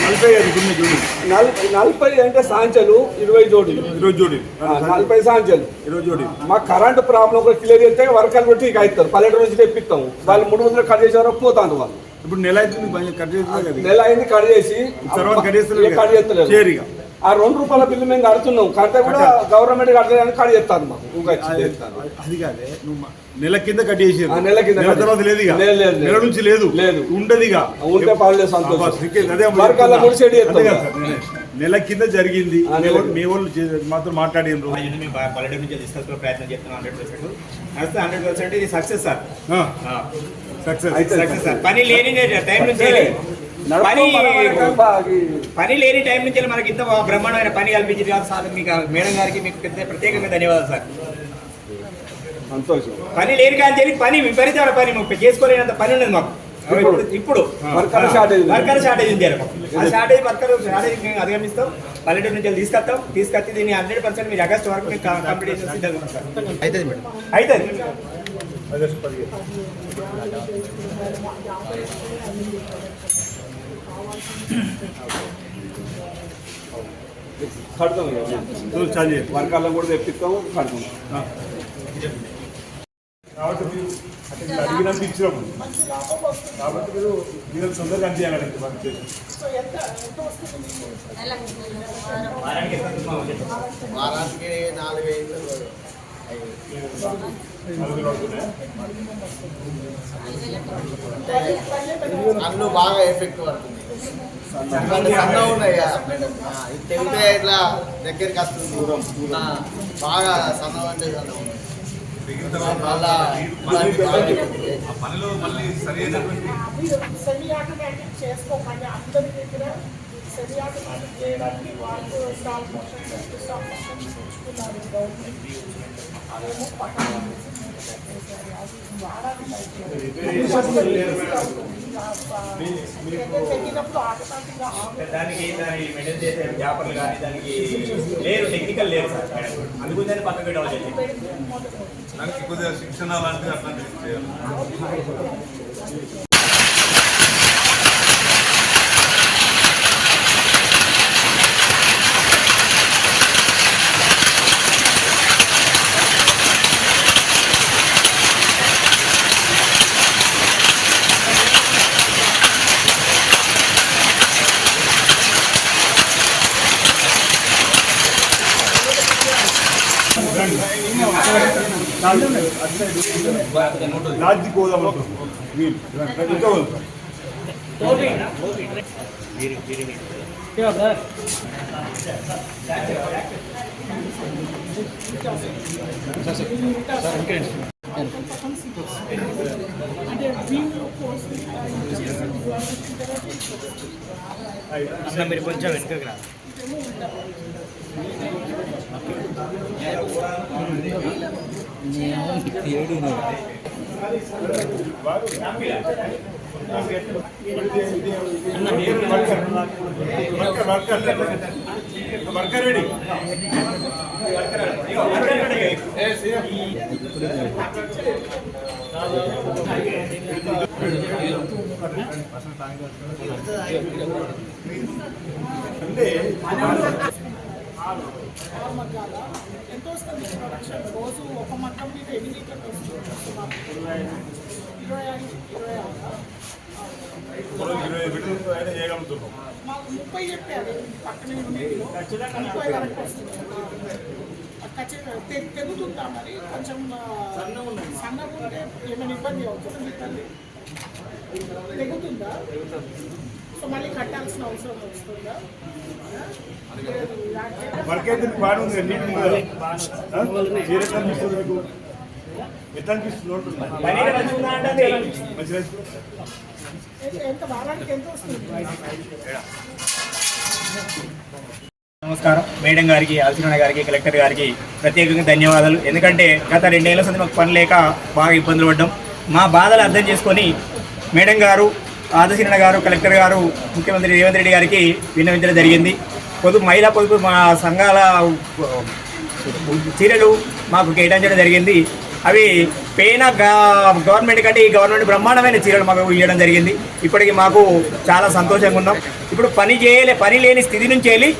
నలభై ఐదు గుండె చూడు నలభై నలభై అంటే సాంచలు ఇరవై ఈరోజు చూడు ఆ, నలభై సాంచలు ఈరోజు చూడు మా కరెంట్ ప్రాబ్లం కూడా క్లియర్ చేస్తే వర్కర్లు పెట్టి ఇక అవుతారు పల్లెటూరు నుంచి తెప్పిస్తాం వాళ్ళు మూడు వందలు కట్ చేసే వరకు పోతాను వాళ్ళు ఇప్పుడు నెల కొంచెం కట్ చేస్తున్నా కదా. నెల అయింది కట్ చేసి తర్వాత కట్ ఇక కట్ చేస్తలేదు. చేరిగా. ఆ రెండు రూపాయల బిల్లు మేము కడుతున్నాం. కడితే కూడా గవర్నమెంట్ కట్టలేదని కట్ చేస్తాను మాకు. అది కాదే. నెల కింద కట్ చేసి ఆ, నెల కింద తర్వాత లేదు. నెల నుంచి లేదు. లేదు. ఉండదు ఉంటే పర్లేదు సంతోషం. కూడా నేనే. నెల కింద జరిగింది. మీ వాళ్ళు- మీ వాళ్ళు చే- మాతో మాట్లాడిండ్రు అవన్నీ మేము ప- పల్లెటూరు నుంచి తీసుకొచ్చుకునే ప్రయత్నం చేస్తున్నాం. హండ్రెడ్ పర్సెంట్ నడిస్తే హండ్రెడ్ పర్సెంట్ ఇది సక్సెస్ సార్. సక్సెస్ అయితే సక్సెస్ సార్. పని లేని టైం నుంచి పని పని లేని టైం నుంచి మనకి ఇంత బ్రహ్మాండమైన పని కల్పించింది కాదు సార్. మీకు మేడం గారికి మీకు పెద్ద ప్రత్యేకంగా ధన్యవాదాలు సార్. సంతోషం. పని లేని కానీ తెలియ పని విపరీతమైన పని మాకు. చేసుకోలేనంత పని ఉన్నది మాకు. ఇప్పుడు వర్కర్ షార్టేజ్ ఉంది. వర్కర్ షార్టేజ్ ఉంది. ఆ షార్టేజ్ వర్కర్ షార్టేజ్ మేము అధిగమిస్తాం. పల్లెటూరు నుంచి తీసుకొస్తాం. తీసుకొచ్చి దీన్ని హండ్రెడ్ పర్సెంట్ మీరు ఆగస్ట్ వరకు మీకు కంప్లీట్ చేసి సిద్ధంగా ఉన్నాం సార్. అవుతుంది మేడం. అయితే కడతాం చేయి. వర్గాలను కూడా తెప్పిస్తాం కడతాం కాబట్టి మీరు మీరు అడిగినంత ఇచ్చినాము కాబట్టి మీరు మీరు తొందరగా అందియాలండి మనం వారానికి ఎంత వస్తుంది? కన్ను బాగా ఎఫెక్ట్ పడుతుంది సన్నగా ఉన్నాయి కదా. ఆ, ఇది తెగితే ఇట్లా దగ్గరికి వస్తుంది దూరం బాగా సన్నగా అంటే సన్నగా ఉన్నాయి. పనిలో మళ్ళీ చేసుకోకండి అందరి దగ్గర సెమీ ఆటోమేటిక్ చేయడానికి వాళ్ళు స్టాప్ మోషన్ స్టాప్ మోషన్ ఉంచుకున్నారు గవర్నమెంట్ అదేమో పక్కన దానికి దాని మెయింటైన్ చేసే వ్యాపారులు కానీ దానికి లేరు టెక్నికల్ లేరు సార్. అందుకు పక్కన పెట్టడం జరిగింది దానికి కొద్దిగా శిక్షణ లాంటిది అట్లా చేయాలి. లాడ్జికి పోదాం ఇంకా అన్న మీరు కొంచెం వెనుకకి రా వర్కర్, వర్కర్. వర్కర్ రెడీ అంటే ఆ మగ్గాల ఎంత వస్తుంది ప్రొడక్షన్ రోజు ఒక మగ్గం మీద ఎన్ని లీటర్లు వస్తుంది సుమారు ఇరవై ఐదు ఇరవై ఆరు ఇరవై బిడ్డలతో మాకు ముప్పై చెప్పారు పక్కనే ఉండేది ముప్పై వరకు వస్తుంది అది ఖచ్చితంగా తెగుతుందా మరి కొంచెం సన్నగా ఉంటే ఏమైనా ఇబ్బంది అవుతుందా మీ తెగుతుందా సో మళ్ళీ కట్టాల్సిన అవసరం వస్తుందా? నీట్ అనిపిస్తుంది మీకు? ఎట్లా అనిపిస్తుంది నమస్కారం. మేడం గారికి ఆల్సిన గారికి కలెక్టర్ గారికి ప్రత్యేకంగా ధన్యవాదాలు. ఎందుకంటే గత రెండేళ్ళ సంది మాకు పని లేక బాగా ఇబ్బందులు పడ్డాం. మా బాధలు అర్థం చేసుకొని మేడం గారు ఆదశీరణ గారు కలెక్టర్ గారు ముఖ్యమంత్రి రేవంత్ రెడ్డి గారికి విన్నవించడం జరిగింది. పొదుపు మహిళా పొదుపు మా సంఘాల చీరలు మాకు కేటాయించడం జరిగింది. అవి పేన గవర్నమెంట్ కంటే ఈ గవర్నమెంట్ బ్రహ్మాండమైన చీరలు మాకు ఇవ్వడం జరిగింది. ఇప్పటికి మాకు చాలా సంతోషంగా ఉన్నాం. ఇప్పుడు పని చేయలే పని లేని స్థితి నుంచి వెళ్ళి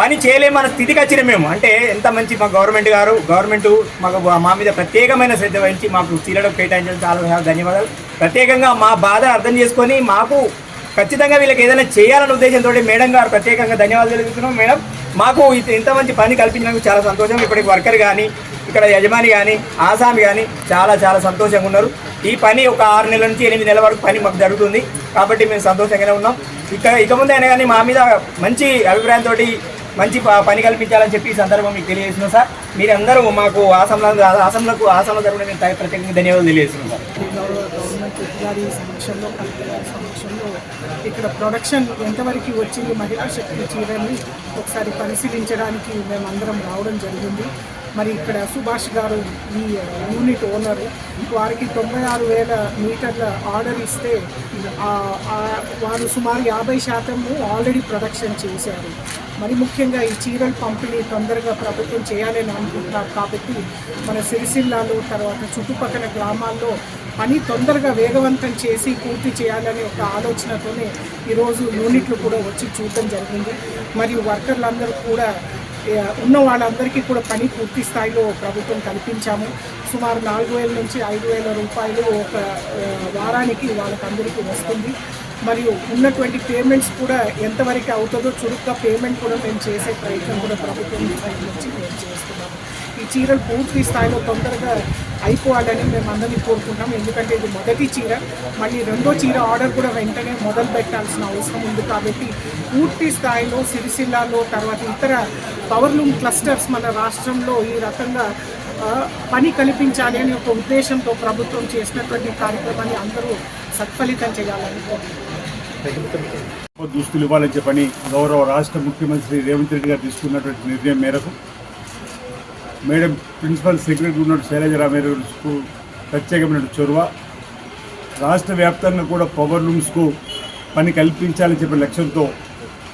పని చేయలే మన స్థితికి వచ్చిన మేము. అంటే ఎంత మంచి మా గవర్నమెంట్ గారు గవర్నమెంట్ మాకు మా మీద ప్రత్యేకమైన శ్రద్ధ వహించి మాకు చీరలు కేటాయించడం చాలా ధన్యవాదాలు. ప్రత్యేకంగా మా బాధ అర్థం చేసుకొని మాకు ఖచ్చితంగా వీళ్ళకి ఏదైనా చేయాలనే ఉద్దేశంతో మేడం గారు ప్రత్యేకంగా ధన్యవాదాలు తెలుపుతున్నాం. మేడం మాకు ఇంత మంచి పని కల్పించినందుకు చాలా సంతోషం. ఇప్పటికి వర్కర్ కానీ ఇక్కడ యజమాని కానీ ఆసామి కానీ చాలా చాలా సంతోషంగా ఉన్నారు. ఈ పని ఒక ఆరు నెలల నుంచి ఎనిమిది నెలల వరకు పని మాకు జరుగుతుంది. కాబట్టి మేము సంతోషంగానే ఉన్నాం. ఇక ఇక ముందు అయినా కానీ మా మీద మంచి అభిప్రాయంతో మంచి ప- పని కల్పించాలని చెప్పి ఈ సందర్భం మీకు తెలియజేస్తున్నాం సార్. మీరందరూ మాకు ఆసంలో ఆసంలకు ఆసంలో తరపున మేము ప్రత్యేకంగా ధన్యవాదాలు తెలియజేస్తున్నాం సార్. గారి సమక్షంలో కలెక్టర్ గారి సమక్షంలో ఇక్కడ ప్రొడక్షన్ ఎంతవరకు వచ్చింది మహిళా శక్తి చీరని ఒకసారి పరిశీలించడానికి మేమందరం రావడం జరిగింది. మరి ఇక్కడ సుభాష్ గారు ఈ యూనిట్ ఓనర్ వారికి తొంభై ఆరు వేల మీటర్ల ఆర్డర్ ఇస్తే వారు సుమారు యాభై శాతము ఆల్రెడీ ప్రొడక్షన్ చేశారు. మరి ముఖ్యంగా ఈ చీరల పంపిణీ తొందరగా ప్రభుత్వం చేయాలని అనుకుంటున్నారు కాబట్టి మన సిరిసిల్లాలో తర్వాత చుట్టుపక్కల గ్రామాల్లో పని తొందరగా వేగవంతం చేసి పూర్తి చేయాలనే ఒక ఆలోచనతోనే ఈరోజు యూనిట్లు కూడా వచ్చి చూడటం జరిగింది. మరియు వర్కర్లందరూ కూడా ఉన్న వాళ్ళందరికీ కూడా పని పూర్తి స్థాయిలో ప్రభుత్వం కల్పించాము. సుమారు నాలుగు వేల నుంచి ఐదు వేల రూపాయలు ఒక వారానికి వాళ్ళకందరికీ వస్తుంది. మరియు ఉన్నటువంటి పేమెంట్స్ కూడా ఎంతవరకు అవుతుందో చురుగ్గా పేమెంట్ కూడా మేము చేసే ప్రయత్నం కూడా ప్రభుత్వం నుంచి మేము చేస్తున్నాము. ఈ చీరలు పూర్తి స్థాయిలో తొందరగా అయిపోవాలని మేము అందరినీ కోరుకుంటాం ఎందుకంటే ఇది మొదటి చీర. మళ్ళీ రెండో చీర ఆర్డర్ కూడా వెంటనే మొదలు పెట్టాల్సిన అవసరం ఉంది కాబట్టి పూర్తి స్థాయిలో సిరిసిల్లాలో తర్వాత ఇతర పవర్లూమ్ క్లస్టర్స్ మన రాష్ట్రంలో ఈ రకంగా పని కల్పించాలి అని ఒక ఉద్దేశంతో ప్రభుత్వం చేసినటువంటి కార్యక్రమాన్ని అందరూ సత్ఫలితం చేయాలని కోరుకుంటున్నాం. దుస్తులు ఇవ్వాలని చెప్పని గౌరవ రాష్ట్ర ముఖ్యమంత్రి రేవంత్ రెడ్డి గారు తీసుకున్నటువంటి నిర్ణయం మేరకు మేడం ప్రిన్సిపల్ సెక్రటరీ ఉన్న శైలజ మేరకు ప్రత్యేకమైన చొరవ. రాష్ట్ర వ్యాప్తంగా కూడా పవర్ లూమ్స్కు పని కల్పించాలని చెప్పే లక్ష్యంతో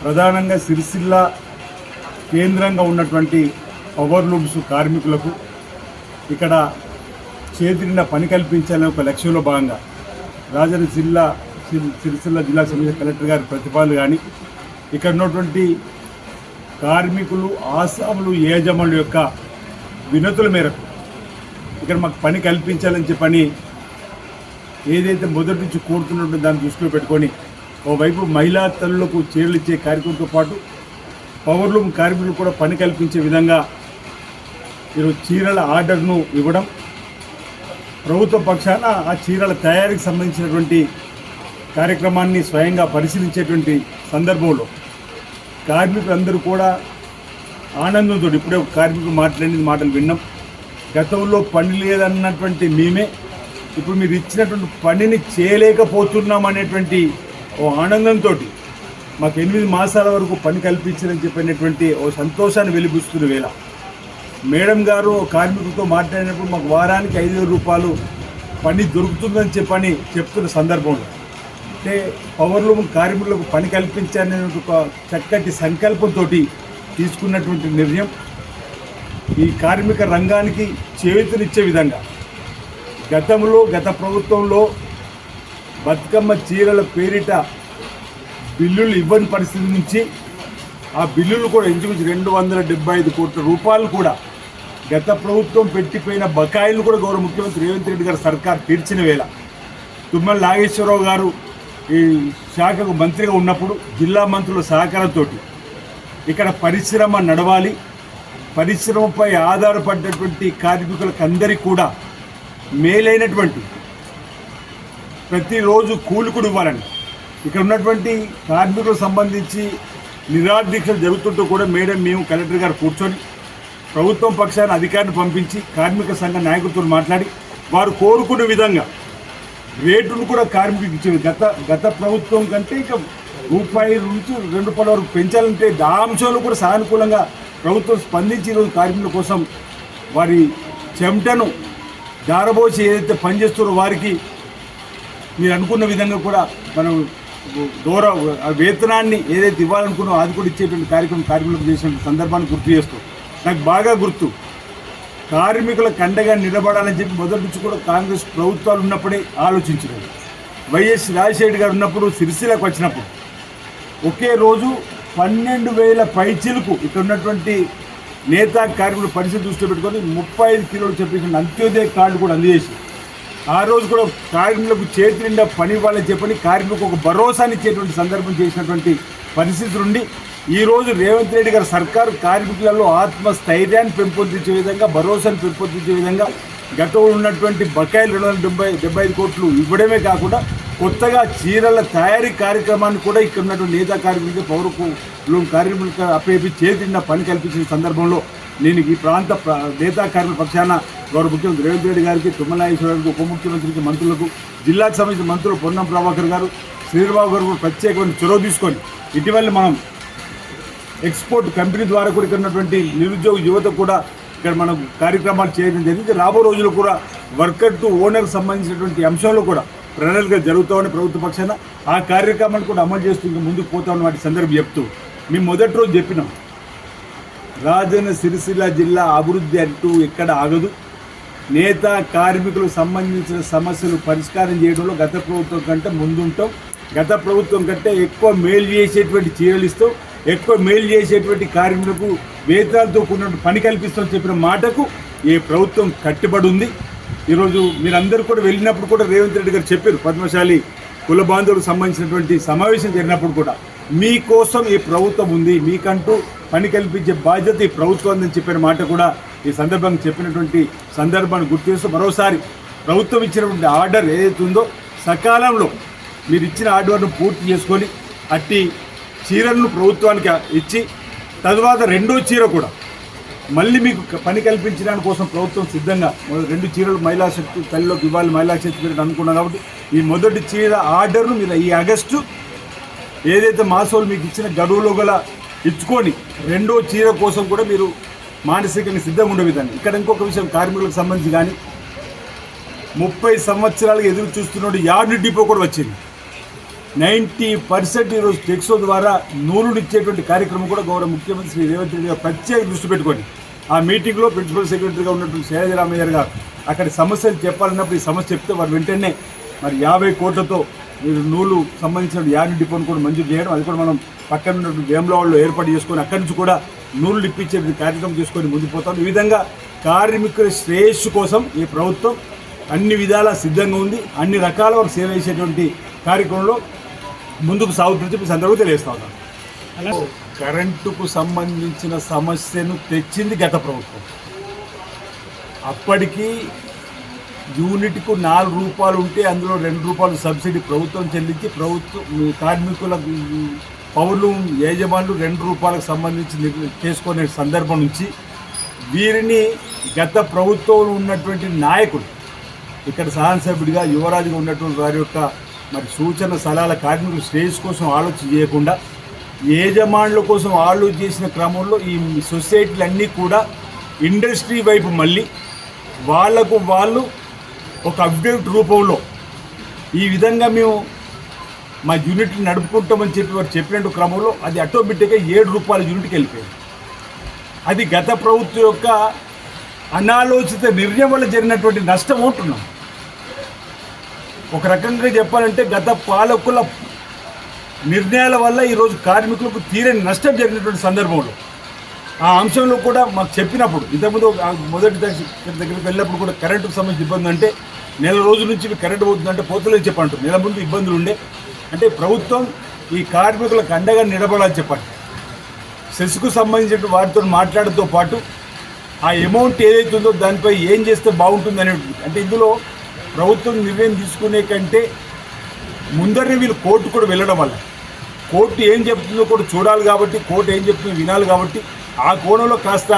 ప్రధానంగా సిరిసిల్ల కేంద్రంగా ఉన్నటువంటి పవర్ లూమ్స్ కార్మికులకు ఇక్కడ చేతి పని కల్పించాలనే ఒక లక్ష్యంలో భాగంగా రాజన్న జిల్లా సిరిసిల్ల జిల్లా సంబంధించిన కలెక్టర్ గారి ప్రతిపాదనలు కానీ ఇక్కడ ఉన్నటువంటి కార్మికులు ఆసాములు యజమానుల యొక్క వినతుల మేరకు. ఇక్కడ మాకు పని కల్పించాలని చెప్పని ఏదైతే మొదటి నుంచి కోరుతున్నట్టు దాన్ని దృష్టిలో పెట్టుకొని ఓవైపు మహిళా తల్లులకు చీరలు ఇచ్చే కార్యక్రమంతో పాటు పవర్లూమ్ కార్మికులు కూడా పని కల్పించే విధంగా ఈరోజు చీరల ఆర్డర్ను ఇవ్వడం ప్రభుత్వ పక్షాన ఆ చీరల తయారీకి సంబంధించినటువంటి కార్యక్రమాన్ని స్వయంగా పరిశీలించేటువంటి సందర్భంలో కార్మికులందరూ కూడా ఆనందంతో ఇప్పుడే కార్మికులు మాట్లాడిన మాటలు విన్నాం. గతంలో పని లేదన్నటువంటి మేమే ఇప్పుడు మీరు ఇచ్చినటువంటి పనిని చేయలేకపోతున్నాం అనేటువంటి ఓ ఆనందంతో మాకు ఎనిమిది మాసాల వరకు పని కల్పించారని చెప్పినటువంటి ఓ సంతోషాన్ని వెలిపిస్తున్న వేళ. మేడం గారు కార్మికులతో మాట్లాడినప్పుడు మాకు వారానికి ఐదు వేల రూపాయలు పని దొరుకుతుందని చెప్పని చెప్తున్న సందర్భంలో అంటే పవర్లూమ్ కార్మికులకు పని కల్పించాలనే ఒక చక్కటి సంకల్పంతో తీసుకున్నటువంటి నిర్ణయం ఈ కార్మిక రంగానికి చేతునిచ్చే విధంగా గతంలో గత ప్రభుత్వంలో బతుకమ్మ చీరల పేరిట బిల్లులు ఇవ్వని పరిస్థితి నుంచి ఆ బిల్లులు కూడా ఇంచుమించు రెండు వందల డెబ్బై ఐదు కోట్ల రూపాయలు కూడా గత ప్రభుత్వం పెట్టిపోయిన బకాయిలు కూడా గౌరవ ముఖ్యమంత్రి రేవంత్ రెడ్డి గారు సర్కార్ తీర్చిన వేళ తుమ్మల నాగేశ్వరరావు గారు ఈ శాఖకు మంత్రిగా ఉన్నప్పుడు జిల్లా మంత్రుల సహకారంతో ఇక్కడ పరిశ్రమ నడవాలి. పరిశ్రమపై ఆధారపడ్డటువంటి కార్మికులకు అందరికీ కూడా మేలైనటువంటి ప్రతిరోజు కూలికుడు ఇవ్వాలని. ఇక్కడ ఉన్నటువంటి కార్మికులకు సంబంధించి నిరాదీక్షలు జరుగుతుంటూ కూడా మేడం మేము కలెక్టర్ గారు కూర్చొని ప్రభుత్వం పక్షాన అధికారిని పంపించి కార్మిక సంఘ నాయకులతో మాట్లాడి వారు కోరుకునే విధంగా రేటును కూడా కార్మికులకు ఇచ్చేది గత గత ప్రభుత్వం కంటే ఇంకా రూపాయి నుంచి రెండు రూపాయల వరకు పెంచాలంటే ఆ కూడా సానుకూలంగా ప్రభుత్వం స్పందించి ఈరోజు కార్మికుల కోసం వారి చెమటను దారబోసి ఏదైతే పనిచేస్తున్నారో వారికి మీరు అనుకున్న విధంగా కూడా మనం దూర వేతనాన్ని ఏదైతే ఇవ్వాలనుకున్నో అది కూడా ఇచ్చేటువంటి కార్యక్రమం కార్మికులకు చేసిన సందర్భాన్ని గుర్తు చేస్తూ నాకు బాగా గుర్తు. కార్మికుల కండగా నిలబడాలని చెప్పి మొదటి నుంచి కూడా కాంగ్రెస్ ప్రభుత్వాలు ఉన్నప్పుడే ఆలోచించినారు. వైఎస్ రాజశేఖర్ గారు ఉన్నప్పుడు సిరిసిలకు వచ్చినప్పుడు ఒకే రోజు పన్నెండు వేల పైచీలకు ఇక్కడ ఉన్నటువంటి నేత కార్మికుల పరిస్థితి దృష్టిలో పెట్టుకొని ముప్పై ఐదు కిలోలు చెప్పేసిన అంత్యోదయ కార్డు కూడా అందజేసి ఆ రోజు కూడా కార్మికులకు చేతి నిండా పని ఇవ్వాలని చెప్పని కార్మికులకు ఒక భరోసాని ఇచ్చేటువంటి సందర్భం చేసినటువంటి పరిస్థితి ఉండి ఈ రోజు రేవంత్ రెడ్డి గారి సర్కారు కార్మికులలో ఆత్మస్థైర్యాన్ని పెంపొందించే విధంగా భరోసాను పెంపొందించే విధంగా గతంలో ఉన్నటువంటి బకాయిలు రెండు వందల డెబ్బై డెబ్బై ఐదు కోట్లు ఇవ్వడమే కాకుండా కొత్తగా చీరల తయారీ కార్యక్రమాన్ని కూడా ఇక్కడ ఉన్నటువంటి నేతా కార్మికులకి పౌరకు కార్మికులకు అప్పేపి చేతిన్న పని కల్పించిన సందర్భంలో నేను ఈ ప్రాంత నేతా కార్మిక పక్షాన గౌరవ ముఖ్యమంత్రి రేవంత్ రెడ్డి గారికి తుమ్మనాగేశ్వర గారికి ఉప ముఖ్యమంత్రికి మంత్రులకు జిల్లాకు సంబంధించిన మంత్రులు పొన్నం ప్రభాకర్ గారు శ్రీనిబాబు గారు కూడా ప్రత్యేకమైన చొరవ తీసుకొని ఇటీవల మనం ఎక్స్పోర్ట్ కంపెనీ ద్వారా కూడా ఇక్కడ ఉన్నటువంటి నిరుద్యోగ యువత కూడా ఇక్కడ మనం కార్యక్రమాలు చేయడం జరిగింది. రాబో రోజుల్లో కూడా వర్కర్ టు ఓనర్ సంబంధించినటువంటి అంశంలో కూడా ప్రణాళిక జరుగుతామని ప్రభుత్వ పక్షాన ఆ కార్యక్రమాన్ని కూడా అమలు చేస్తూ ఇంకా ముందుకు పోతామని వాటి సందర్భం చెప్తూ మేము మొదటి రోజు చెప్పినాం. రాజన్న సిరిసిల్ల జిల్లా అభివృద్ధి అంటూ ఎక్కడ ఆగదు. నేత కార్మికులకు సంబంధించిన సమస్యలు పరిష్కారం చేయడంలో గత ప్రభుత్వం కంటే ముందుంటాం. గత ప్రభుత్వం కంటే ఎక్కువ మేలు చేసేటువంటి చీరలు ఇస్తాం. ఎక్కువ మేలు చేసేటువంటి కార్మికులకు వేతనాలతో కూడిన పని కల్పిస్తామని చెప్పిన మాటకు ఈ ప్రభుత్వం కట్టుబడి ఉంది ఈరోజు మీరందరూ కూడా వెళ్ళినప్పుడు కూడా రేవంత్ రెడ్డి గారు చెప్పారు పద్మశాలి కుల బాంధవులకు సంబంధించినటువంటి సమావేశం జరిగినప్పుడు కూడా మీకోసం ఈ ప్రభుత్వం ఉంది మీకంటూ పని కల్పించే బాధ్యత ఈ ప్రభుత్వం ఉందని చెప్పిన మాట కూడా ఈ సందర్భంగా చెప్పినటువంటి సందర్భాన్ని గుర్తు చేస్తూ మరోసారి ప్రభుత్వం ఇచ్చినటువంటి ఆర్డర్ ఏదైతే ఉందో సకాలంలో మీరు ఇచ్చిన ఆర్డర్ను పూర్తి చేసుకొని అట్టి చీరలను ప్రభుత్వానికి ఇచ్చి తరువాత రెండో చీర కూడా. మళ్ళీ మీకు పని కల్పించడానికి కోసం ప్రభుత్వం సిద్ధంగా రెండు చీరలు మహిళా శక్తి తల్లిలోకి ఇవ్వాలి మహిళా శక్తి పేరు అనుకున్నాం కాబట్టి ఈ మొదటి చీర ఆర్డర్ను మీరు ఈ ఆగస్టు ఏదైతే మాసోలు మీకు ఇచ్చిన గడువులో గల ఇచ్చుకొని రెండో చీర కోసం కూడా మీరు మానసికంగా సిద్ధంగా ఉండే విధానం. ఇక్కడ ఇంకొక విషయం కార్మికులకు సంబంధించి కానీ ముప్పై సంవత్సరాలుగా ఎదురు చూస్తున్నట్టు యార్డ్ డిపో కూడా వచ్చింది. నైంటీ పర్సెంట్ ఈరోజు టెక్సో ద్వారా నూలును ఇచ్చేటువంటి కార్యక్రమం కూడా గౌరవ ముఖ్యమంత్రి శ్రీ రేవంత్ రెడ్డి గారు ప్రత్యేక దృష్టి పెట్టుకోండి. ఆ మీటింగ్లో ప్రిన్సిపల్ సెక్రటరీగా ఉన్నటువంటి శైలజరామయ్య గారు అక్కడ సమస్యలు చెప్పాలన్నప్పుడు ఈ సమస్య చెప్తే వారు వెంటనే మరి యాభై కోట్లతో మీరు నూలు సంబంధించిన యాడ్ డిపోను కూడా మంజూరు చేయడం అది కూడా మనం పక్కన ఉన్నటువంటి వేములవాడలో ఏర్పాటు చేసుకొని అక్కడి నుంచి కూడా నూలు ఇప్పించే కార్యక్రమం చేసుకొని ముందుకు పోతాం. ఈ విధంగా కార్మికుల శ్రేయస్సు కోసం ఈ ప్రభుత్వం అన్ని విధాలా సిద్ధంగా ఉంది. అన్ని రకాల వారు సేవ చేసేటువంటి కార్యక్రమంలో ముందుకు సాగుతుందని చెప్పి సందర్భంగా తెలియజేస్తా ఉన్నాను. కరెంటుకు సంబంధించిన సమస్యను తెచ్చింది గత ప్రభుత్వం. అప్పటికి యూనిట్కు నాలుగు రూపాయలు ఉంటే అందులో రెండు రూపాయలు సబ్సిడీ ప్రభుత్వం చెల్లించి ప్రభుత్వం కార్మికుల పౌరులు యజమానులు రెండు రూపాయలకు సంబంధించి చేసుకునే సందర్భం నుంచి వీరిని గత ప్రభుత్వంలో ఉన్నటువంటి నాయకులు ఇక్కడ శాసనసభ్యుడిగా యువరాజుగా ఉన్నటువంటి వారి యొక్క మరి సూచన సలహాల కార్మికుల శ్రేయస్ కోసం ఆలోచన చేయకుండా యజమానుల కోసం ఆలోచన చేసిన క్రమంలో ఈ సొసైటీలన్నీ కూడా ఇండస్ట్రీ వైపు మళ్ళీ వాళ్ళకు వాళ్ళు ఒక అప్డేట్ రూపంలో ఈ విధంగా మేము మా యూనిట్ని నడుపుకుంటామని చెప్పి వారు చెప్పినట్టు క్రమంలో అది ఆటోమేటిక్గా ఏడు రూపాయల యూనిట్కి వెళ్ళిపోయింది. అది గత ప్రభుత్వం యొక్క అనాలోచిత నిర్ణయం వల్ల జరిగినటువంటి నష్టం ఉంటున్నాం ఒక రకంగా చెప్పాలంటే గత పాలకుల నిర్ణయాల వల్ల ఈరోజు కార్మికులకు తీరని నష్టం జరిగినటువంటి సందర్భంలో. ఆ అంశంలో కూడా మాకు చెప్పినప్పుడు ఇంతకుముందు మొదటి దగ్గరికి వెళ్ళినప్పుడు కూడా కరెంటుకు సంబంధించిన ఇబ్బంది అంటే నెల రోజుల నుంచి కరెంటు పోతుందంటే పోతలేదు చెప్పండి నెల ముందు ఇబ్బందులు ఉండే. అంటే ప్రభుత్వం ఈ కార్మికులకు అండగా నిలబడాలని చెప్పండి. సెస్కు సంబంధించిన వారితో మాట్లాడడంతో పాటు ఆ అమౌంట్ ఏదైతుందో దానిపై ఏం చేస్తే బాగుంటుంది అనేది అంటే ఇందులో ప్రభుత్వం నిర్ణయం తీసుకునే కంటే ముందరనే వీళ్ళు కోర్టు కూడా వెళ్ళడం వల్ల. కోర్టు ఏం చెప్తుందో కూడా చూడాలి కాబట్టి కోర్టు ఏం చెప్తుందో వినాలి కాబట్టి ఆ కోణంలో కాస్త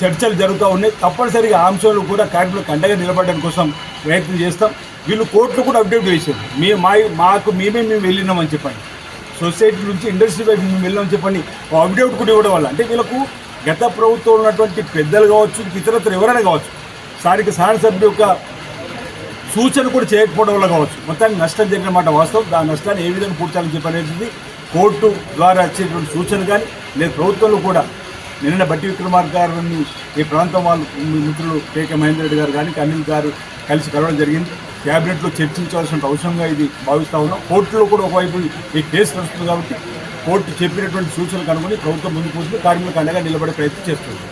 చర్చలు జరుగుతూ ఉన్నాయి. తప్పనిసరిగా ఆ అంశంలో కూడా కార్మికులకు అండగా నిలబడడం కోసం ప్రయత్నం చేస్తాం. వీళ్ళు కోర్టులో కూడా అప్డేట్ చేశారు. మీ మా మాకు మేమే మేము వెళ్ళినామని చెప్పండి. సొసైటీ నుంచి ఇండస్ట్రీ వైపు మేము వెళ్ళామని చెప్పండి. అప్డేట్ కూడా ఇవ్వడం వల్ల. అంటే వీళ్ళకు గత ప్రభుత్వంలో ఉన్నటువంటి పెద్దలు కావచ్చు ఇతరత్ర ఎవరైనా కావచ్చు స్థానిక సభ్యు యొక్క సూచన కూడా చేయకపోవడం వల్ల కావచ్చు. మొత్తానికి నష్టం జరిగిన మాట వాస్తవం. ఆ నష్టాన్ని ఏ విధంగా పూడ్చాలని చెప్పి అనేది కోర్టు ద్వారా వచ్చేటువంటి సూచన కానీ లేదు ప్రభుత్వంలో కూడా నిన్న బట్టి విక్రమార్గారు గారిని ఈ ప్రాంతం వాళ్ళు మిత్రులు కేకే మహేందర్ రెడ్డి గారు కానీ అనిల్ గారు కలిసి కలవడం జరిగింది. క్యాబినెట్లో చర్చించాల్సిన అవసరంగా ఇది భావిస్తూ ఉన్నాం. కోర్టులో కూడా ఒకవైపు ఈ కేసు నడుస్తుంది కాబట్టి కోర్టు చెప్పినటువంటి సూచనలు కనుగొని ప్రభుత్వం ముందుకు పోతుంది కార్మికులకు అండగా నిలబడే ప్రయత్నం చేస్తుంది.